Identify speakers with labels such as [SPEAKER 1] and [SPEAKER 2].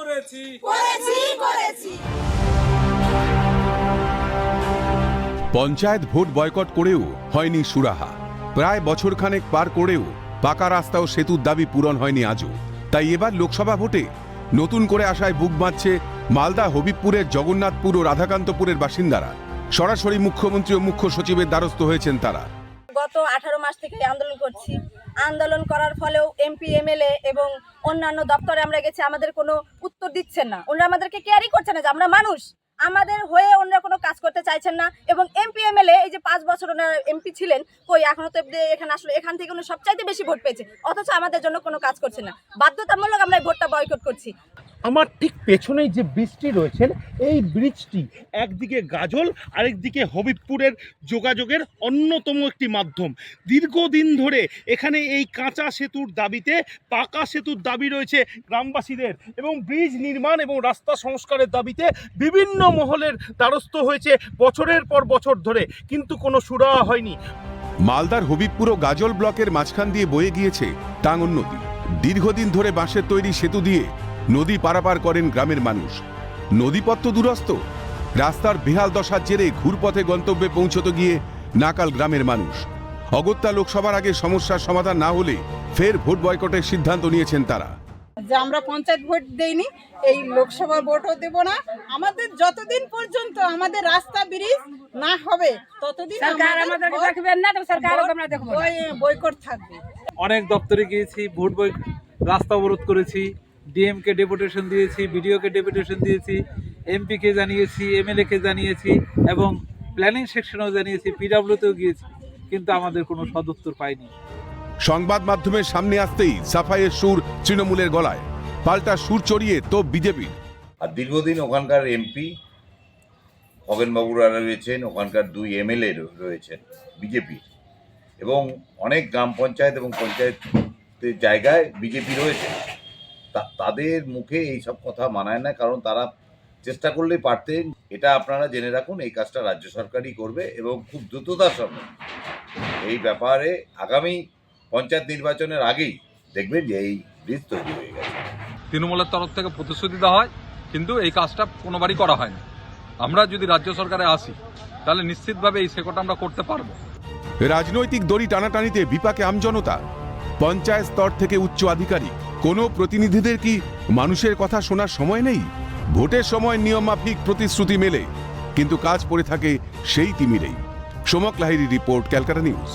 [SPEAKER 1] করেছি।
[SPEAKER 2] করেছি করেছি।
[SPEAKER 3] পঞ্চায়েত ভোট বয়কট করেও হয়নি সুরাহা। প্রায় বছরখানেক পার করেও পাকা রাস্তা ও সেতুর দাবি পূরণ হয়নি আজও। তাই এবার লোকসভা ভোটে নতুন করে আসায় বুক বাঁধছে মালদা হবিবপুরের জগন্নাথপুর ও রাধাকান্তপুরের বাসিন্দারা। সরাসরি মুখ্যমন্ত্রী ও মুখ্য সচিবের দ্বারস্থ হয়েছেন তারা।
[SPEAKER 2] গত আঠারো মাস থেকে আন্দোলন করছি। আন্দোলন করার ফলেও এমপি, এমএলএ এবং অন্যান্য দপ্তরে আমরা গেছি, আমাদের কোনো উত্তর দিচ্ছেন না। ওনারা আমাদেরকে কেয়ারই করছে না যে আমরা মানুষ। আমাদের হয়ে ওনারা কোনো কাজ করতে চাইছেন না এবং এমপি, এমএলএ এই যে পাঁচ বছর ওনারা এমপি ছিলেন, কই এখনও তো এখানে আসলে এখান থেকে উনি সবচাইতে বেশি ভোট পেয়েছে। অথচ আমাদের জন্য কোনো কাজ করছে না। বাধ্যতামূলক আমরা ভোটটা বয়কট করছি।
[SPEAKER 4] আমার ঠিক পেছনেই যে ব্রিজটি রয়েছেন এই ব্রিজটি একদিকে গাজল, আরেকদিকে হবিবপুরের যোগাযোগের অন্যতম একটি মাধ্যম। দীর্ঘদিন ধরে এখানে এই কাঁচা সেতুর দাবিতে পাকা সেতুর দাবি রয়েছে গ্রামবাসীদের এবং ব্রিজ নির্মাণ এবং রাস্তা সংস্কারের দাবিতে বিভিন্ন মহলের দ্বারস্থ হয়েছে বছরের পর বছর ধরে, কিন্তু কোনো সুরাহা হয়নি।
[SPEAKER 3] মালদার হবিবপুর ও গাজল ব্লকের মাঝখান দিয়ে বয়ে গিয়েছে টাঙ্গন নদী। দীর্ঘদিন ধরে বাঁশের তৈরি সেতু দিয়ে নদী পারাপার করেন গ্রামের মানুষ। নদীপথ তো দূরস্থ রাস্তার বেহাল দশার জেরে ঘুরপথে গন্তব্যে পৌঁছতে গিয়ে নাকাল গ্রামের মানুষ। অগত্যা লোকসভার আগে সমস্যার সমাধান না হলে ফের ভোট বয়কটের সিদ্ধান্ত নিয়েছেন তারা।
[SPEAKER 5] যে আমরা পঞ্চায়েত ভোট দেইনি এই লোকসভা ভোটও দেব না। আমাদের যতদিন পর্যন্ত আমাদের রাস্তা ব্রিজ না হবে ততদিন
[SPEAKER 6] সরকার
[SPEAKER 5] আমাদের
[SPEAKER 6] আমাদেরকে দেখবেন না তো সরকার আমরা দেখব
[SPEAKER 5] বয়কট থাকবে।
[SPEAKER 1] অনেক দপ্তরে গিয়েছি ভোট বয় রাস্তা অবরোধ করেছি। ডিএমকে ডেপুটেশন দিয়েছি বিডিওকে ডেপুটেশন দিয়েছি এমপিকে জানিয়েছি এমএলএকে জানিয়েছি এবং প্ল্যানিং সেকশনেও জানিয়েছি পিডাব্লিউতেও গিয়েছি কিন্তু আমাদের কোনো সদুত্তর পাইনি।
[SPEAKER 3] সংবাদ মাধ্যমের সামনে আসতেই সাফাইয়ের সুর তৃণমূলের গলায়। পাল্টা সুর চড়িয়ে তো বিজেপির
[SPEAKER 7] আর দীর্ঘদিন ওখানকার এমপি খগেনবাবুরা রয়েছেন ওখানকার দুই এমএলএ রয়েছেন বিজেপির এবং অনেক গ্রাম পঞ্চায়েত এবং পঞ্চায়েতের জায়গায় বিজেপি রয়েছে। তাদের মুখে এই সব কথা মানায় না কারণ তারা চেষ্টা করলেই পারতেন এটা আপনারা জেনে রাখুন এই কাজটা রাজ্য সরকারই করবে এবং খুব দ্রুততার সঙ্গে। এই ব্যাপারে আগামী পঞ্চায়েত নির্বাচনের আগেই দেখবেন যে এই ব্রিজ তৈরি হয়ে গেছে।
[SPEAKER 8] তৃণমূলের তরফ থেকে প্রতিশ্রুতি দেওয়া হয় কিন্তু এই কাজটা কোনোবারই করা হয় না আমরা যদি রাজ্য সরকারে আসি তাহলে নিশ্চিতভাবে এই সেকটা আমরা করতে পারব।
[SPEAKER 3] রাজনৈতিক দড়ি টানাটানিতে বিপাকে আমজনতা। পঞ্চায়েত স্তর থেকে উচ্চ আধিকারিক। কোনো প্রতিনিধিদের কি মানুষের কথা শোনার সময় নেই? ভোটের সময় নিয়মমাফিক প্রতিশ্রুতি মেলে, কিন্তু কাজ পড়ে থাকে সেই তিমিরেই। Somak Lahiri report, Calcutta news.